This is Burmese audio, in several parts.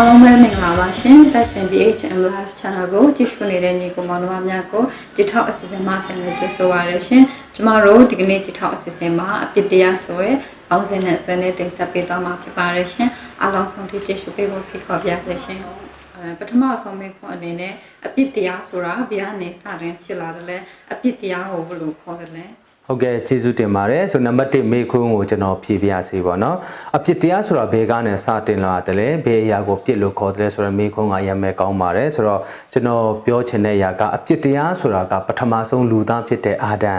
အားလုံးပဲမင်္ဂလာပါရှင်။ Best BHM Live Channel ကိုကြည့်ရှုနေတဲ့ညီကောင်မောင်နှမများကိုကြည့်ထောက်အစီအစဉ်မှာပြန်လည်ကြိုဆိုပါရရှင်။ကျမတို့ဒီကနေ့ကြည့်ထောက်အစီအစဉ်မှာအပြစ်တရားဆိုရဲအောင်စင်နဲ့ဆွေးနွေးတင်ဆက်ပေးသွားမှာဖြစ်ပါရရှင်။အားလုံးဆုံးထိကြည့်ရှုပေးဖို့ဖိတ်ခေါ်ပါရစေရှင်။အဲပထမဆုံးမေးခွန်းအနေနဲ့အပြစ်တရားဆိုတာဘယ်ကနေစတင်ဖြစ်လာတယ်လဲအပြစ်တရားကိုဘယ်လိုခေါ်တယ်လဲ။ ဟုတ်ကဲ့ကျေးဇူးတင်ပါတယ်ဆိုနံပါတ်1မေခွန်းကိုကျွန်တော်ဖြေပြရစီပေါ့နော်အပြစ်တရားဆိုတာဘယ်ကနေစတင်လာတယ်လဲဘယ်အရာကိုပြစ်လို့ခေါ်တယ်လဲဆိုတော့မေခွန်းကရမယ်ကောင်းပါတယ်ဆိုတော့ကျွန်တော်ပြောချင်တဲ့အရာကအပြစ်တရားဆိုတာကပထမဆုံးလူသားဖြစ်တဲ့အာဒံ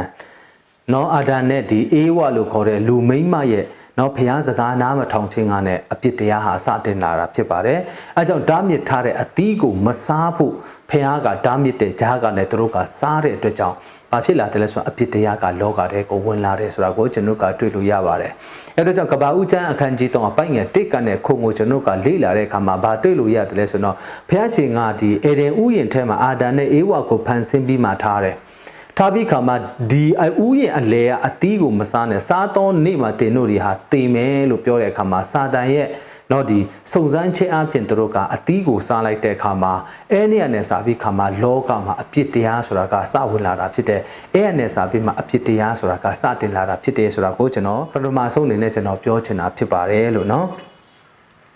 နော်အာဒံနဲ့ဒီအေးဝလို့ခေါ်တဲ့လူမိန်းမရဲ့နော်ဖျားစကားနားမထောင်ခြင်းကနဲ့အပြစ်တရားဟာစတင်လာတာဖြစ်ပါတယ်အဲကြောင့်ဓာမြစ်ထားတဲ့အသီးကိုမစားဖို့ဖျားကဓာမြစ်တဲ့ဂျားကလည်းသူတို့ကစားတဲ့အတွက်ကြောင့် ဘာဖြစ်လာတယ်လဲဆိုတော့အပြစ်တရားကလောကထဲကိုဝင်လာတယ်ဆိုတာကိုကျွန်တော်ကတွေ့လို့ရပါတယ်။အဲဒါကြောင့်ကဘာဦးချမ်းအခန်းကြီး3အပိုင်ငယ်တစ်ကနဲ့ခုံကိုကျွန်တော်ကလေ့လာတဲ့အခါမှာဘာတွေ့လို့ရတယ်လဲဆိုတော့ဘုရားရှင်ကဒီအေဒင်ဥယျာဉ်ထဲမှာအာဒံနဲ့အေဝါကိုဖန်ဆင်းပြီးမှထားတယ်။ထားပြီးခါမှာဒီဥယျာဉ်အလဲကအသီးကိုမစားနဲ့စားတော့နေ့မှာတင်တို့တွေဟာတေမယ်လို့ပြောတဲ့အခါမှာစာတန်ရဲ့ နော်ဒီစုံစမ်းခြင်းအပြင်သူတို့ကအသီးကိုစားလိုက်တဲ့အခါမှာအဲနဲ့နဲ့စာပြီးခါမှာလောကမှာအပြစ်တရားဆိုတာကစဝင်လာတာဖြစ်တဲ့အဲနဲ့စာပြီးမှအပြစ်တရားဆိုတာကစတင်လာတာဖြစ်တယ်ဆိုတာကိုကျွန်တော်ပထမဆုံးအနေနဲ့ကျွန်တော်ပြောချင်တာဖြစ်ပါတယ်လို့နော်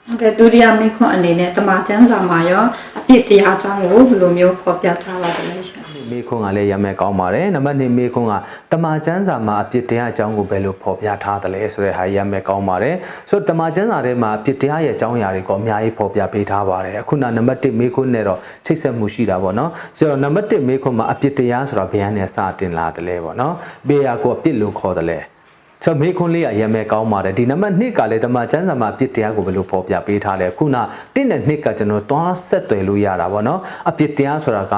ဟုတ်ကဲ့ဒုတိယမိခွန်းအနေနဲ့တမချန်းစာမှာရောအပြစ်တရားအကြောင်းကိုဘယ်လိုမျိုးဖော်ပြထားပါသလဲရှင် မေခွန်းကလည်းရမယ်ကောင်းပါတယ်နံပါတ်2မေခွန်းကတမန်ကျမ်းစာမှာအပြစ်တရားအကြောင်းကိုဘယ်လိုဖော်ပြထားသလဲဆိုတဲ့ဟာရမယ်ကောင်းပါတယ်ဆိုတော့တမန်ကျမ်းစာထဲမှာအပြစ်တရားရဲ့အကြောင်းအရာတွေကိုအများကြီးဖော်ပြပေးထားပါတယ်အခုနနံပါတ်1မေခွန်းနဲ့တော့ချိတ်ဆက်မှုရှိတာပေါ့နော်ဆိုတော့နံပါတ်1မေခွန်းမှာအပြစ်တရားဆိုတာဘယ်ကနေစတင်လာတယ်လဲပေါ့နော်ဘေးရာကိုအပြစ်လို့ခေါ်တယ်လဲဆိုတော့မေခွန်းလေးကရမယ်ကောင်းပါတယ်ဒီနံပါတ်2ကလည်းတမန်ကျမ်းစာမှာအပြစ်တရားကိုဘယ်လိုဖော်ပြပေးထားလဲခုန1နဲ့2ကကျွန်တော်သွားဆက်သွယ်လို့ရတာပေါ့နော်အပြစ်တရားဆိုတာက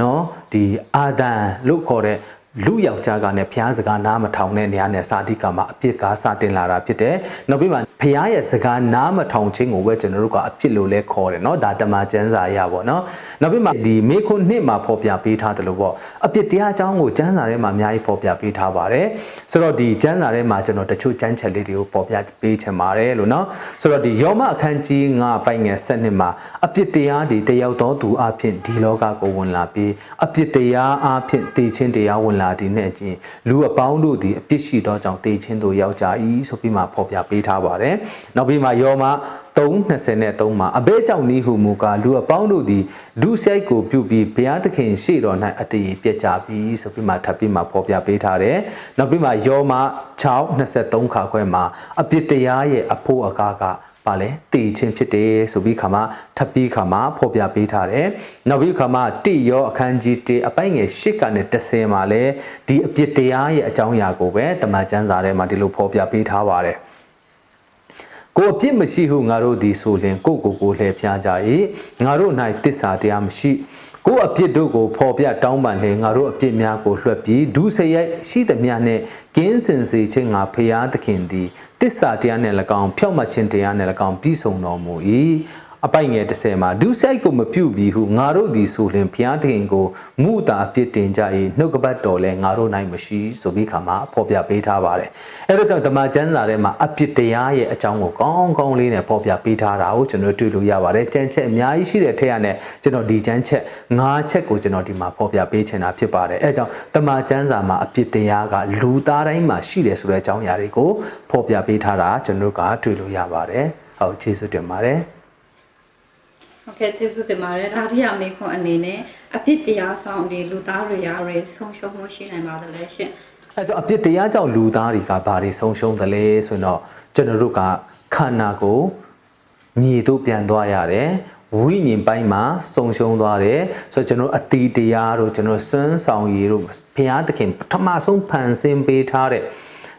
နော်ဒီအာဒံလို့ခေါ်တဲ့ လူယောက်ျားကလည်းဘုရားစကားနားမထောင်တဲ့နေရာနဲ့စာတိကမှာအပြစ်ကားစတင်လာတာဖြစ်တယ်။နောက်ပြီးမှဘုရားရဲ့စကားနားမထောင်ခြင်းကိုပဲကျွန်တော်တို့ကအပြစ်လို့လဲခေါ်တယ်နော်။ဒါတမန်ကျမ်းစာအရပေါ့နော်။နောက်ပြီးမှဒီမေခွန်းနှစ်မှာဖော်ပြပေးထားတယ်လို့ပေါ့။အပြစ်တရားအကြောင်းကိုကျမ်းစာထဲမှာအများကြီးဖော်ပြပေးထားပါတယ်။ဆိုတော့ဒီကျမ်းစာထဲမှာကျွန်တော်တချို့ကျမ်းချက်လေးတွေကိုဖော်ပြပေးချင်ပါတယ်လို့နော်။ဆိုတော့ဒီယောမအခန်းကြီး9ပိုင်ငယ်7နှစ်မှာအပြစ်တရားဒီတယောက်တော်သူအဖြစ်ဒီလောကကိုဝင်လာပြီးအပြစ်တရားအဖြစ်တည်ခြင်းတရားဝင်လာသည်နဲ့အချင်းလူအပေါင်းတို့သည်အပြစ်ရှိသောကြောင့်တည်ခြင်းတို့ရောက်ကြ၏ဆိုပြီးမှဖော်ပြပေးထားပါတယ်။နောက်ပြီးမှယောမ3:23မှာအဘဲကြောင့်နီးဟုမူကားလူအပေါင်းတို့သည်ဒုစရိုက်ကိုပြုပြီးဘုရားသခင်ရှေ့တော်၌အတည်ပြည့်ကြပြီဆိုပြီးမှထပ်ပြီးမှဖော်ပြပေးထားတယ်။နောက်ပြီးမှယောမ6:23ခါခွဲမှာအပြစ်တရားရဲ့အဖို့အကားက ပါလဲတည်ခြင်းဖြစ်တယ်ဆိုပြီးခါမှထပ်ပြီးခါမှဖော်ပြပေးထားတယ်။နောက်ပြီးခါမှတိရောအခန်းကြီး1အပိုင်ငယ်8ကနေ10မှာလဲဒီအပြစ်တရားရဲ့အကြောင်းအရာကိုပဲတမန်ကျမ်းစာထဲမှာဒီလိုဖော်ပြပေးထားပါတယ်။ကိုအပြစ်မရှိဟုငါတို့သည်ဆိုလင်ကိုကိုကိုလှည့်ဖျားကြ၏ငါတို့၌တစ္ဆာတရားမရှိကိုအပြစ်တို့ကိုဖော်ပြတောင်းပန်လေငါတို့အပြစ်များကိုလွှတ်ပြီးဒုစရိုက်ရှိသမျှနှင့်ကင်းစင်စေခြင်းငါဖရာသခင်သည် တစ္ဆာတရားနှင့်၎င်းဖြောက်မှတ်ခြင်းတရားနှင့်၎င်းပြည့်စုံတော်မူ၏ အပိုင်ငယ်30မှာဒုစရိုက်ကိုမပြုပြီးဟုငါတို့သည်ဆိုလင်ဘုရားသခင်ကိုမူတာအပြစ်တင်ကြ၏နှုတ်ကပတ်တော်လဲငါတို့၌မရှိဆိုပြီးခါမှာဖော်ပြပေးထားပါတယ်အဲဒါကြောင့်ဓမ္မကျမ်းစာထဲမှာအပြစ်တရားရဲ့အကြောင်းကိုကောင်းကောင်းလေးနဲ့ဖော်ပြပေးထားတာကိုကျွန်တော်တွေ့လို့ရပါတယ်ကျမ်းချက်အများကြီးရှိတဲ့ထက်ရနဲ့ကျွန်တော်ဒီကျမ်းချက်၅ချက်ကိုကျွန်တော်ဒီမှာဖော်ပြပေးချင်တာဖြစ်ပါတယ်အဲဒါကြောင့်ဓမ္မကျမ်းစာမှာအပြစ်တရားကလူသားတိုင်းမှာရှိတယ်ဆိုတဲ့အကြောင်းအရာတွေကိုဖော်ပြပေးထားတာကျွန်တော်ကတွေ့လို့ရပါတယ်ဟုတ်ကျေးဇူးတင်ပါတယ် ဟုတ်ကဲ့ကျေးဇူးတင်ပါတယ်ဒါတိယမိခွန်းအနေနဲ့အပြစ်တရားကြောင့်ဒီလူသားတွေရာတွေဆုံးရှုံးမှုရှိနိုင်ပါသလဲရှင် အဲကြောင့်အပြစ်တရားကြောင့်လူသားတွေကဘာတွေဆုံးရှုံးသလဲဆိုတော့ကျွန်တော်တို့ကခန္ဓာကိုမြေတို့ပြန်သွားရတယ်ဝိညာဉ်ပိုင်းမှာဆုံးရှုံးသွားတယ်ဆိုတော့ကျွန်တော်အတီတရားတို့ကျွန်တော်စွမ်းဆောင်ရည်တို့ဘုရားသခင်ပထမဆုံးဖန်ဆင်းပေးထားတဲ့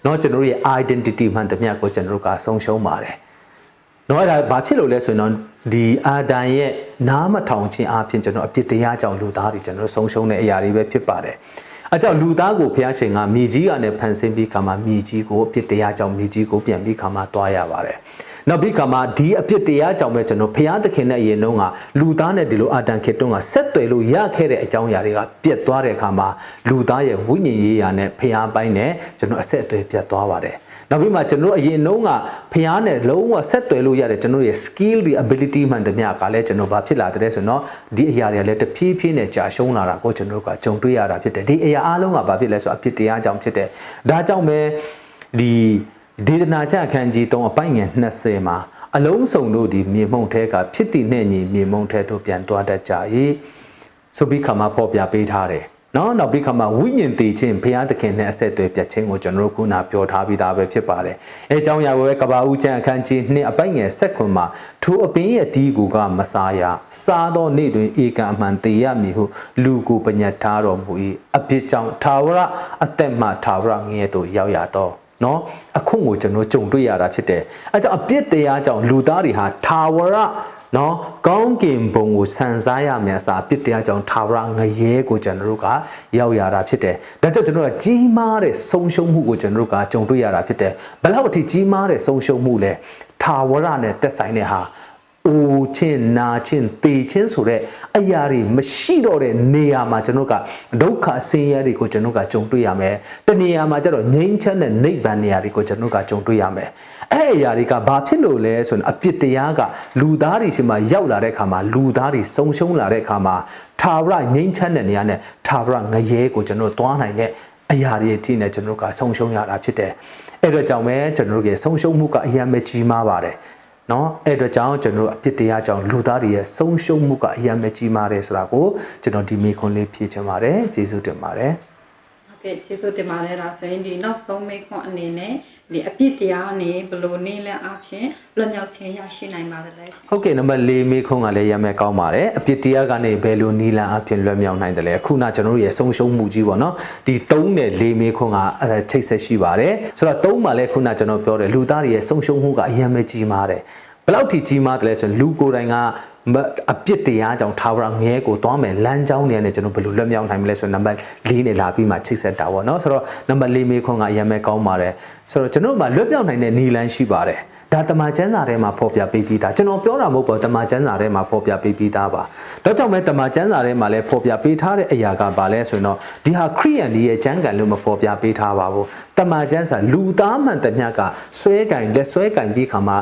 เนาะကျွန်တော်ရဲ့ identity မှန်သမျှကိုကျွန်တော်တို့ကဆုံးရှုံးပါတယ် တော့အဲ့ဒါဘာဖြစ်လို့လဲဆိုရင်တော့ဒီအာဒံရဲ့နားမထောင်ခြင်းအပြင်ကျွန်တော်အပြစ်တရားကြောင့်လူသားတွေကျွန်တော်ဆုံးရှုံးတဲ့အရာတွေပဲဖြစ်ပါတယ်။အဲကြောင့်လူသားကိုဘုရားရှင်ကမြေကြီးကနေဖန်ဆင်းပြီးခါမှာမြေကြီးကိုအပြစ်တရားကြောင့်မြေကြီးကိုပြန်ပြီးခါမှာတွားရပါတယ်။ နောက်ပြီးခါမှာဒီအပြစ်တရားကြောင့်ပဲကျွန်တော်ဘုရားသခင်နဲ့အရင်တုန်းကလူသားနဲ့ဒီလိုအာဒံခေတ်တုန်းကဆက်သွယ်လို့ရခဲ့တဲ့အကြောင်းအရာတွေကပြတ်သွားတဲ့အခါမှာလူသားရဲ့ဝိညာဉ်ရေးရာနဲ့ဘုရားပိုင်းနဲ့ကျွန်တော်အဆက်အသွယ်ပြတ်သွားပါတယ်။နောက်ပြီးမှကျွန်တော်တို့အရင်နှုန်းကဖျားနဲ့လုံးဝဆက်သွယ်လို့ရတယ်ကျွန်တော်တို့ရဲ့ skill တွေ ability မှန်သမျှကလည်းကျွန်တော်ဘာဖြစ်လာတဲ့ဆိုတော့ဒီအရာတွေကလည်းတဖြည်းဖြည်းနဲ့ကြာရှုံးလာတာကိုကျွန်တော်တို့ကကြုံတွေ့ရတာဖြစ်တယ်ဒီအရာအားလုံးကဘာဖြစ်လဲဆိုတော့အဖြစ်တရားကြောင့်ဖြစ်တယ်ဒါကြောင့်ပဲဒီ ဒေသနာချအခန်းကြီး3အပိုင်းငယ်20မှာအလုံးစုံတို့ဒီမြေမှုန့်ထဲကဖြစ်တည်နဲ့ညီမြေမှုန့်ထဲသို့ပြန်သွားတတ်ကြ၏ဆိုပြီးခါမှာဖော်ပြပေးထားတယ်နော်နောက်ပြီးခါမှာဝိညာဉ်တည်ခြင်းဘုရားသခင်နဲ့အဆက်အသွယ်ပြတ်ခြင်းကိုကျွန်တော်တို့ခုနပြောထားပြီးသားပဲဖြစ်ပါတယ်။အဲအကြောင်းအရာကိုပဲကဘာဦးကျမ်းအခန်းကြီး2အပိုက်ငယ်7ခွန်မှာထိုအပင်ရဲ့ဒီကူကမစားရစားသောနေ့တွင်ဧကံအမှန်တည်ရမည်ဟုလူကိုပညတ်ထားတော်မူ၏အပြစ်ကြောင့်ထာဝရအသက်မှထာဝရငရဲသို့ရောက်ရတော့ နော်အခုကိုကျွန်တော်ကြုံတွေ့ရတာဖြစ်တယ်အဲကြောင့်အပြစ်တရားကြောင့်လူသားတွေဟာထာဝရနော်ကောင်းကင်ဘုံကိုဆန်စားရမယ်အစားအပြစ်တရားကြောင့်ထာဝရငရဲကိုကျွန်တော်တို့ကရောက်ရတာဖြစ်တယ်ဒါကြောင့်ကျွန်တော်တို့ကကြီးမားတဲ့ဆုံးရှုံးမှုကိုကျွန်တော်တို့ကကြုံတွေ့ရတာဖြစ်တယ်ဘယ်လောက်အထိကြီးမားတဲ့ဆုံးရှုံးမှုလဲထာဝရနဲ့သက်ဆိုင်တဲ့ဟာ အိုချင်းနာချင်းတေချင်းဆိုတဲ့အရာတွေမရှိတော့တဲ့နေရာမှာကျွန်တော်ကဒုက္ခဆင်းရဲတွေကိုကျွန်တော်ကကြုံတွေ့ရမယ်။တနေရာမှာကျတော့ငြိမ်းချမ်းတဲ့နိဗ္ဗာန်နေရာတွေကိုကျွန်တော်ကကြုံတွေ့ရမယ်။အဲ့အရာတွေကဘာဖြစ်လို့လဲဆိုရင်အပြစ်တရားကလူသားတွေရှိမှရောက်လာတဲ့အခါမှာလူသားတွေဆုံးရှုံးလာတဲ့အခါမှာထာဝရငြိမ်းချမ်းတဲ့နေရာနဲ့ထာဝရငရဲကိုကျွန်တော်သွားနိုင်တဲ့အရာတွေအထိနဲ့ကျွန်တော်ကဆုံးရှုံးရတာဖြစ်တယ်။အဲ့တော့ကြောင့်ပဲကျွန်တော်တို့ရဲ့ဆုံးရှုံးမှုကအယံပဲကြီးမားပါတယ်။ နော်အဲ့အတွက်ကြောင့်ကျွန်တော်တို့အပြစ်တရားကြောင့်လူသားတွေရဲ့ဆုံးရှုံးမှုကအရင်ပဲကြီးမားတယ်ဆိုတာကိုကျွန်တော်ဒီမိခွန်းလေးဖြေချင်ပါတယ်ကျေးဇူးတင်ပါတယ်ဟုတ်ကဲ့ကျေးဇူးတင်ပါတယ်ဒါဆိုရင်ဒီနောက်ဆုံးမိခွန်းအနေနဲ့ ဒီအပြစ်တရားနဲ့ဘယ်လိုနေလဲအဖြစ်လွတ်မြောက်ခြင်းရရှိနိုင်ပါသလဲရှင်ဟုတ်ကဲ့နံပါတ်၄မိခွန်းကလည်းရမယ်ကောင်းပါတယ်အပြစ်တရားကနေဘယ်လိုနီလန်အဖြစ်လွတ်မြောက်နိုင်တယ်လဲအခုနကျွန်တော်တို့ရဲ့ဆုံးရှုံးမှုကြီးပေါ့နော်ဒီ၃နဲ့၄မိခွန်းကအဲချိတ်ဆက်ရှိပါတယ်ဆိုတော့၃မှာလည်းခုနကျွန်တော်ပြောတယ်လူသားတွေရဲ့ဆုံးရှုံးမှုကအယံပဲကြီးမားတယ်ဘယ်လောက်ထိကြီးမားတယ်လဲဆိုရင်လူကိုယ်တိုင်ကမအပြစ်တရားကြောင့်ထာဝရငရဲကိုသွားမယ်လမ်းကြောင်းတွေနဲ့ကျွန်တော်ဘယ်လိုလွတ်မြောက်နိုင်မလဲဆိုတော့နံပါတ်၄နဲ့လာပြီးမှချိတ်ဆက်တာပေါ့နော်ဆိုတော့နံပါတ်၄မေးခွန်းကအရင်ပဲကောင်းပါတယ် ဆိုတော့ကျွန်တော်တို့မှာလွတ်မြောက်နိုင်တဲ့နီလန်းရှိပါတယ်ဒါတမန်ကျမ်းစာထဲမှာဖော်ပြပေးပြီးသားကျွန်တော်ပြောတာမဟုတ်ပါဘူးတမန်ကျမ်းစာထဲမှာဖော်ပြပေးပြီးသားပါဒါကြောင့်မဲတမန်ကျမ်းစာထဲမှာလည်းဖော်ပြပေးထားတဲ့အရာကဘာလဲဆိုရင်တော့ဒီဟာခရိယန်ဒီရဲ့ကျမ်းဂန်လို့မဖော်ပြပေးထားပါဘူး တမန်ကျမ်းစာလူသားမှန်တမျှကဆွဲကင်လက်ဆွဲကင်ပြီးခါမှာ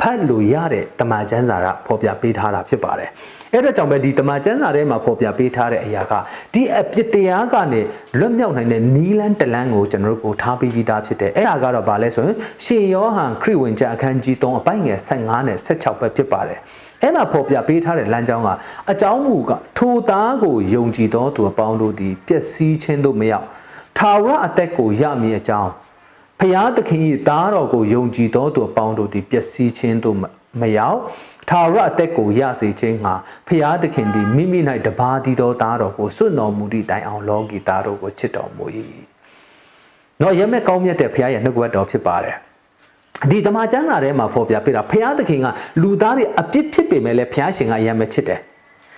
ဖတ်လို့ရတဲ့တမန်ကျမ်းစာကဖော်ပြပေးထားတာဖြစ်ပါတယ်အဲ့တော့ကြောင့်ပဲဒီတမန်ကျမ်းစာထဲမှာဖော်ပြပေးထားတဲ့အရာကဒီအပြစ်တရားကနေလွတ်မြောက်နိုင်တဲ့နီလန်းတလန်းကိုကျွန်တော်တို့ကိုထားပေးပြီးသားဖြစ်တယ်အဲ့ဒါကတော့ဘာလဲဆိုရင်ရှင်ယောဟန်ခရစ်ဝင်ကျမ်းအခန်းကြီး3အပိုင်းငယ်15နဲ့16ပဲဖြစ်ပါတယ်အဲ့မှာဖော်ပြပေးထားတဲ့လမ်းကြောင်းကအကြောင်းမူကထိုသားကိုယုံကြည်သောသူအပေါင်းတို့သည်ပျက်စီးခြင်းသို့မရောက် ထာဝရအသက်ကိုရမည်အကြောင်းဖျားသခင်၏သားတော်ကိုယုံကြည်သောသူအပေါင်းတို့သည်ပျက်စီးခြင်းသို့မရောက်ထာဝရအသက်ကိုရစေခြင်းငှာဖျားသခင်သည်မိမိ၌တပါးတည်သောသားတော်ကိုစွန့်တော်မူသည့်တိုင်အောင်လောကီသားတော်ကိုချစ်တော်မူ၏။နော်ရမဲ့ကောင်းမြတ်တဲ့ဖျားရဲ့နှုတ်ကပတ်တော်ဖြစ်ပါတယ်။ဒီတမန်ကျမ်းစာထဲမှာဖော်ပြပေးတာဖျားသခင်ကလူသားတွေအပြစ်ဖြစ်ပေမဲ့လည်းဖျားရှင်ကအယံမဲ့ချစ်တယ်။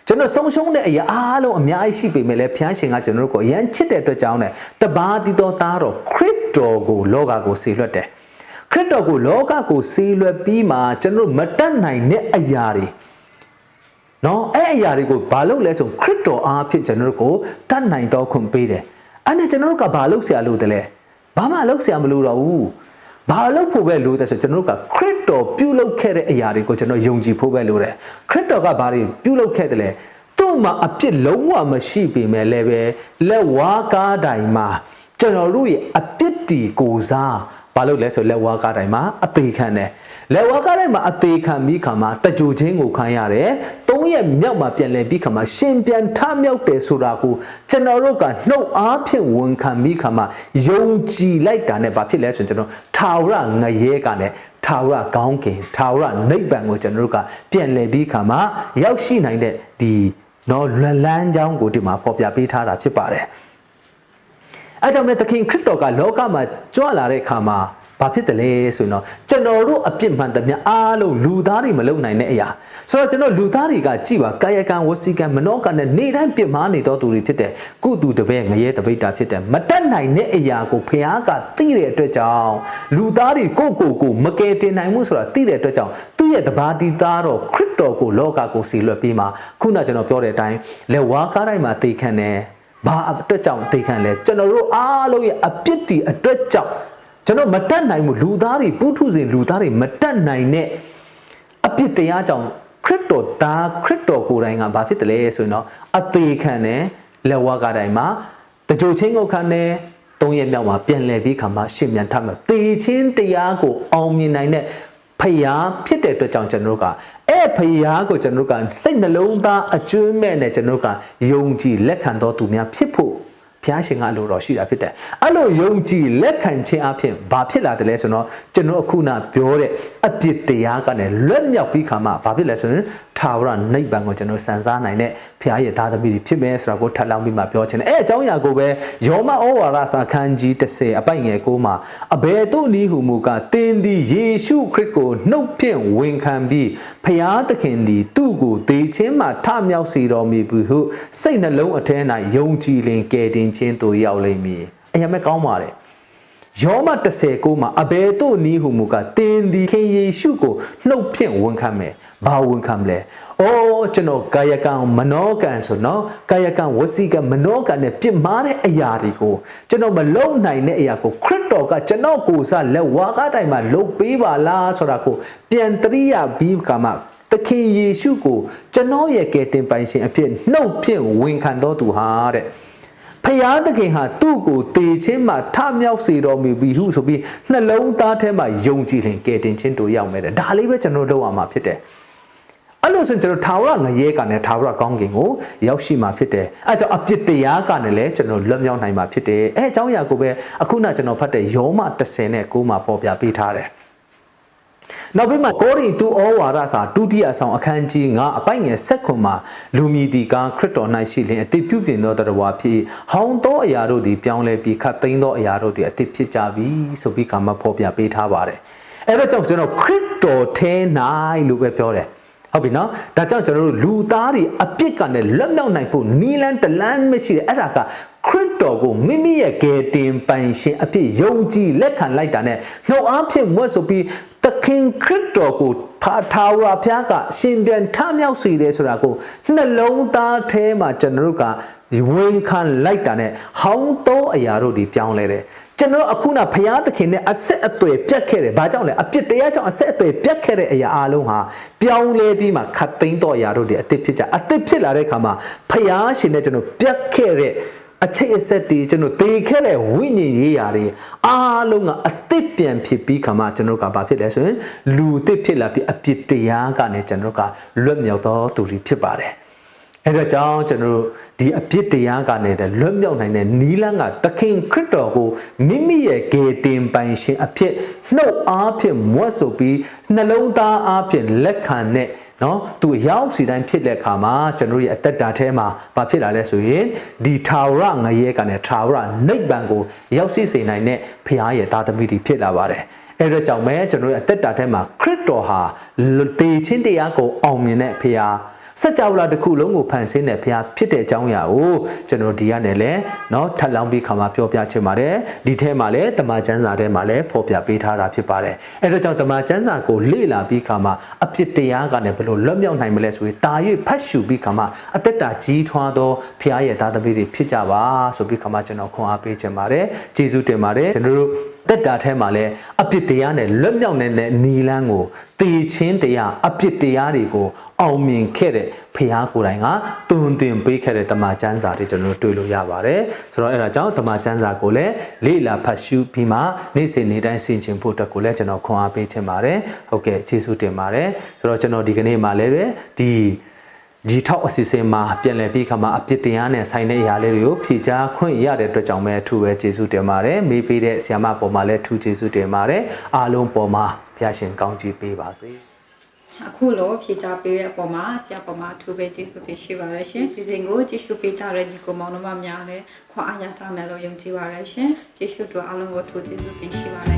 ကျွန်တော်ဆုံးရှုံးတဲ့အရာအားလုံးအများကြီးရှိပေမဲ့လည်းဘုရားရှင်ကကျွန်တော်တို့ကိုအရန်ချစ်တဲ့အတွက်ကြောင့်နဲ့တပါးတီတော်သားတော်ခရစ်တော်ကိုလောကကိုဆေလွတ်တယ်ခရစ်တော်ကိုလောကကိုဆေလွတ်ပြီးမှကျွန်တော်မတတ်နိုင်တဲ့အရာတွေနော်အဲ့အရာတွေကိုဘာလို့လဲဆိုခရစ်တော်အားဖြင့်ကျွန်တော်တို့ကိုတတ်နိုင်တော်ခွင့်ပေးတယ်အဲ့နဲ့ကျွန်တော်တို့ကဘာလုပ်ဆရာလို့တလဲဘာမှလုပ်ဆရာမလို့တော့ဘူး ဘာလုပ်ဖို့ပဲလို့တဲ့ဆိုကျွန်တော်တို့ကခရစ်တော်ပြုလုပ်ခဲ့တဲ့အရာတွေကိုကျွန်တော်ယုံကြည်ဖို့ပဲလို့တယ်ခရစ်တော်ကဘာတွေပြုလုပ်ခဲ့တယ်လဲသူ့မှာအပြစ်လုံးဝမရှိပေမဲ့လည်းပဲလက်ဝါးကားတိုင်မှာကျွန်တော်တို့ရဲ့အပြစ်တီကိုစားဘာလို့လဲဆိုလက်ဝါးကားတိုင်မှာအသေးခံတယ် လက်ဝါးကားတိုင်မှာအသေးခံပြီးခါမှာတကြိုချင်းကိုခံရတယ်သုံးရက်မြောက်မှာပြန်လဲပြီးခါမှာရှင်ပြန်ထမြောက်တယ်ဆိုတာကိုကျွန်တော်တို့ကနှုတ်အားဖြင့်ဝန်ခံပြီးခါမှာယုံကြည်လိုက်တာနဲ့ဘာဖြစ်လဲဆိုရင်ကျွန်တော်ထာဝရငရဲကနဲ့ထာဝရကောင်းကင်ထာဝရနိဗ္ဗာန်ကိုကျွန်တော်တို့ကပြန်လဲပြီးခါမှာရောက်ရှိနိုင်တဲ့ဒီနော်လလန်းချောင်းကိုဒီမှာပေါ်ပြပေးထားတာဖြစ်ပါတယ်အဲ့ကြောင့်လည်းသခင်ခရစ်တော်ကလောကမှာကြွလာတဲ့အခါမှာ ဘာဖြစ်တယ်လဲဆိုရင်တော့ကျွန်တော်တို့အပြစ်မှန်သမျှအားလုံးလူသားတွေမလုပ်နိုင်တဲ့အရာဆိုတော့ကျွန်တော်လူသားတွေကကြည်ပါကာယကံဝစီကံမနောကံနဲ့နေတိုင်းပြစ်မှားနေတော်သူတွေဖြစ်တယ်ကုသူတပည့်ငရဲတပိတ်တာဖြစ်တယ်မတက်နိုင်တဲ့အရာကိုဖခင်ကသိတဲ့အတွက်ကြောင့်လူသားတွေကိုကိုကိုမကယ်တင်နိုင်မှုဆိုတာသိတဲ့အတွက်ကြောင့်သူ့ရဲ့တပါးတီသားတော်ခရစ်တော်ကိုလောကကိုစီလွတ်ပြီးမှခုနကျွန်တော်ပြောတဲ့အတိုင်းလက်ဝါးကားတိုင်းမှာသိခံတယ်ဘာအတွက်ကြောင့်သိခံလဲကျွန်တော်တို့အားလုံးရဲ့အပြစ်တီအတွက်ကြောင့် ကျွန်တော်မတတ်နိုင်ဘူးလူသားတွေပုထုဇဉ်လူသားတွေမတတ်နိုင်တဲ့အပြစ်တရားကြောင့်ခရစ်တော်သားခရစ်တော်ကိုယ်တိုင်ကဘာဖြစ်တယ်လဲဆိုရင်တော့အသေးခံတယ်လက်ဝါးကတိုင်းမှာတကြိုချင်းကိုခံတယ်သုံးရက်မြောက်မှာပြန်လည်ပြီးခါမှရှင်းမြန်ထမယ်တေချင်းတရားကိုအောင်မြင်နိုင်တဲ့ဖယားဖြစ်တဲ့အတွက်ကြောင့်ကျွန်တော်တို့ကအဲ့ဖယားကိုကျွန်တော်တို့ကစိတ်နှလုံးသားအကျွမ်းမဲ့နဲ့ကျွန်တော်တို့ကယုံကြည်လက်ခံတော်သူများဖြစ်ဖို့ ဘုရားရှင်ကအလိုတော်ရှိတာဖြစ်တယ်အဲ့လိုယုံကြည်လက်ခံခြင်းအဖြစ်ဘာဖြစ်လာတယ်လဲဆိုတော့ကျွန်တော်အခုနပြောတဲ့အပြစ်တရားကနေလွတ်မြောက်ပြီးခါမှဘာဖြစ်လဲဆိုရင်ထာဝရနိဗ္ဗာန်ကိုကျွန်တော်စံစားနိုင်တဲ့ဘုရားရဲ့သားသမီးတွေဖြစ်မယ်ဆိုတာကိုထပ်လောင်းပြီးမှပြောချင်တယ်အဲအကြောင်းအရာကိုပဲယောမဩဝါဒစာခန်းကြီး30အပိုက်ငယ်9မှာအဘယ်သို့နည်းဟုမူကားတင်းသည်ယေရှုခရစ်ကိုနှုတ်ဖြင့်ဝန်ခံပြီးဘုရားသခင်သည်သူ့ကိုသေခြင်းမှထမြောက်စေတော်မူပြီဟုစိတ်နှလုံးအထဲ၌ယုံကြည်လင်ကယ်တင်ခြင်းသို့ရောက်လိမ့်မည်အရင်မဲ့ကောင်းပါလေယောမ30ကိုမှာအဘယ်တို့နီးဟုမူကတင်းဒီခင်ယေရှုကိုနှုတ်ဖြင့်ဝန်ခံမယ်။ဘာဝန်ခံမလဲ။အော်ကျွန်တော်ကာယကံမနောကံဆိုနော်ကာယကံဝစီကံမနောကံနဲ့ပြစ်မှားတဲ့အရာတွေကိုကျွန်တော်မလုံနိုင်တဲ့အရာကိုခရစ်တော်ကကျွန်တော်ကိုယ်စားလက်ဝါးကားတိုင်းမှာလုပ်ပေးပါလားဆိုတာကိုပြန်တရိယာပြီးကမှသခင်ယေရှုကိုကျွန်တော်ရဲ့ကယ်တင်ပိုင်ရှင်အဖြစ်နှုတ်ဖြင့်ဝန်ခံတော်သူဟာတဲ့ ဖယားသခင်ဟာသူ့ကိုတေချင်းမှထမြောက်စေတော်မူပြီဟုဆိုပြီးနှလုံးသားထဲမှာယုံကြည်လင်ကယ်တင်ခြင်းတို့ရောက်မယ်တဲ့ဒါလေးပဲကျွန်တော်လုပ်ရမှာဖြစ်တယ်အဲ့လိုဆိုရင်ကျွန်တော်ထာဝရငရဲကနဲ့ထာဝရကောင်းကင်ကိုရောက်ရှိမှာဖြစ်တယ်အဲကြောင့်အပြစ်တရားကနဲ့လည်းကျွန်တော်လွတ်မြောက်နိုင်မှာဖြစ်တယ်အဲအကြောင်းအရာကိုပဲအခုနကျွန်တော်ဖတ်တဲ့ယောမ30နဲ့9မှာပေါ်ပြပေးထားတယ် နောက်ပြီးမှကောရိန္သုဩဝါဒစာဒုတိယဆောင်အခန်းကြီး9အပိုင်ငယ်ဆက်ခွန်မှာလူမြည်တီကခရစ်တော်၌ရှိလင်အတိပြုပြင်သောတရားဝါဖြစ်ဟောင်းသောအရာတို့သည်ပြောင်းလဲပြီးခတ်သိမ်းသောအရာတို့သည်အတိဖြစ်ကြပြီဆိုပြီးကမှဖော်ပြပေးထားပါတယ်အဲ့တော့ကြောင့်ကျွန်တော်ခရစ်တော်ထဲ၌လို့ပဲပြောတယ်ဟုတ်ပြီနော်ဒါကြောင့်ကျွန်တော်တို့လူသားတွေအပြစ်ကနဲ့လွတ်မြောက်နိုင်ဖို့နီလန်းတလန်းမရှိတယ်အဲ့ဒါကခရစ်တော်ကိုမိမိရဲ့ကယ်တင်ပိုင်ရှင်အဖြစ်ယုံကြည်လက်ခံလိုက်တာနဲ့နှုတ်အားဖြင့်မွတ်ဆိုပြီး သခင်ခရစ်တော်ကိုဖာထာဝရဘုရားကရှင်ပြန်ထမြောက်စေတယ်ဆိုတာကိုနှလုံးသားထဲမှာကျွန်တော်တို့ကဝန်ခံလိုက်တာနဲ့ဟောင်းသောအရာတို့ဒီပြောင်းလဲတယ်ကျွန်တော်အခုနဘုရားသခင်နဲ့အဆက်အသွယ်ပြတ်ခဲ့တယ်။ဘာကြောင့်လဲအပြစ်တရားကြောင့်အဆက်အသွယ်ပြတ်ခဲ့တဲ့အရာအလုံးဟာပြောင်းလဲပြီးမှခတ်သိမ်းတော့အရာတို့တွေအသစ်ဖြစ်ကြ။အသစ်ဖြစ်လာတဲ့အခါမှာဘုရားရှင်နဲ့ကျွန်တော်ပြတ်ခဲ့တဲ့ အချိတ်အဆက်တွေကျွန်တော်တေခဲ့တဲ့ဝိညာဉ်ရေးရာတွေအားလုံးကအသစ်ပြန်ဖြစ်ပြီးခါမှကျွန်တော်ကဘာဖြစ်လဲဆိုရင်လူအသစ်ဖြစ်လာပြီးအပြစ်တရားကနေကျွန်တော်ကလွတ်မြောက်သောသူတွေဖြစ်ပါတယ်။အဲဒါကြောင့်ကျွန်တော်တို့ဒီအပြစ်တရားကနေတဲ့လွတ်မြောက်နိုင်တဲ့နီလန်းကသခင်ခရစ်တော်ကိုမိမိရဲ့ဂေတင်ပိုင်ရှင်အဖြစ်နှုတ်အားဖြင့်မွတ်ဆိုပြီးနှလုံးသားအားဖြင့်လက်ခံတဲ့ နော်သူရောက်စီတိုင်းဖြစ်တဲ့အခါမှာကျွန်တော်ရဲ့အသက်တာထဲမှာဘာဖြစ်လာလဲဆိုရင်ဒီထာဝရငရဲကနေထာဝရနိဗ္ဗာန်ကိုရောက်ရှိစေနိုင်တဲ့ဖခင်ရဲ့သားသမီးတွေဖြစ်လာပါတယ်အဲ့ဒါကြောင့်ပဲကျွန်တော်ရဲ့အသက်တာထဲမှာခရစ်တော်ဟာတေချင်းတရားကိုအောင်မြင်တဲ့ဖခင် စัจ java တစ်ခုလုံးကိုဖန်ဆင်းတဲ့ဘုရားဖြစ်တဲ့အကြောင်းအရာကိုကျွန်တော်ဒီကနေလည်းเนาะထပ်လောင်းပြီးခါမှာပြောပြချင်ပါတယ်ဒီထဲမှာလည်းတမန်ကျမ်းစာထဲမှာလည်းဖော်ပြပေးထားတာဖြစ်ပါတယ်အဲ့ဒါကြောင့်တမန်ကျမ်းစာကိုလေ့လာပြီးခါမှာအပြစ်တရားကလည်းဘယ်လိုလွတ်မြောက်နိုင်မလဲဆိုရင်တာ၍ဖတ်ရှုပြီးခါမှာအသက်တာကြီးထွားသောဘုရားရဲ့သားသမီးတွေဖြစ်ကြပါဆိုပြီးခါမှာကျွန်တော်ခွန်အားပေးချင်ပါတယ်ကျေးဇူးတင်ပါတယ်ကျွန်တော်တို့ တက်တာထဲမှာလဲအပြစ်တရားနဲ့လွတ်မြောက်နေတဲ့နီလန်းကိုတည်ချင်းတရားအပြစ်တရားတွေကိုအောင်မြင်ခဲ့တဲ့ဖခင်ကိုယ်တိုင်ကတွင်တင်ပေးခဲ့တဲ့တမန်ကျမ်းစာတွေကျွန်တော်တို့တွေ့လို့ရပါတယ်ဆိုတော့အဲ့ဒါကြောင့်တမန်ကျမ်းစာကိုလည်းလေ့လာဖတ်ရှုပြီးမှနေ့စဉ်နေ့တိုင်းဆင်ခြင်ဖို့အတွက်ကိုလည်းကျွန်တော်ခွန်အားပေးချင်ပါတယ်ဟုတ်ကဲ့ကျေးဇူးတင်ပါတယ်ဆိုတော့ကျွန်တော်ဒီကနေ့မှလည်းပဲဒီ ဒီထောက်အစီအစဉ်မှာပြန်လည်ပြီးခါမှာအပြစ်တရားနဲ့ဆိုင်တဲ့အရာလေးတွေကိုဖြေချခွင့်ရတဲ့အတွက်ကြောင့်ပဲအထူးပဲကျေးဇူးတင်ပါတယ်မေးပေးတဲ့ဆရာမပေါ်မှာလည်းအထူးကျေးဇူးတင်ပါတယ်အားလုံးပေါ်မှာဘုရားရှင်ကောင်းချီးပေးပါစေအခုလိုဖြေချပေးတဲ့အပေါ်မှာဆရာပေါ်မှာအထူးပဲကျေးဇူးတင်ရှိပါရရှင်စီစဉ်ကိုကြည့်ရှုပေးကြတဲ့ညီကိုမောင်နှမများလည်းခွန်အားရကြမယ်လို့ယုံကြည်ပါရရှင်ကျေးဇူးတော်အားလုံးကိုအထူးကျေးဇူးတင်ရှိပါရ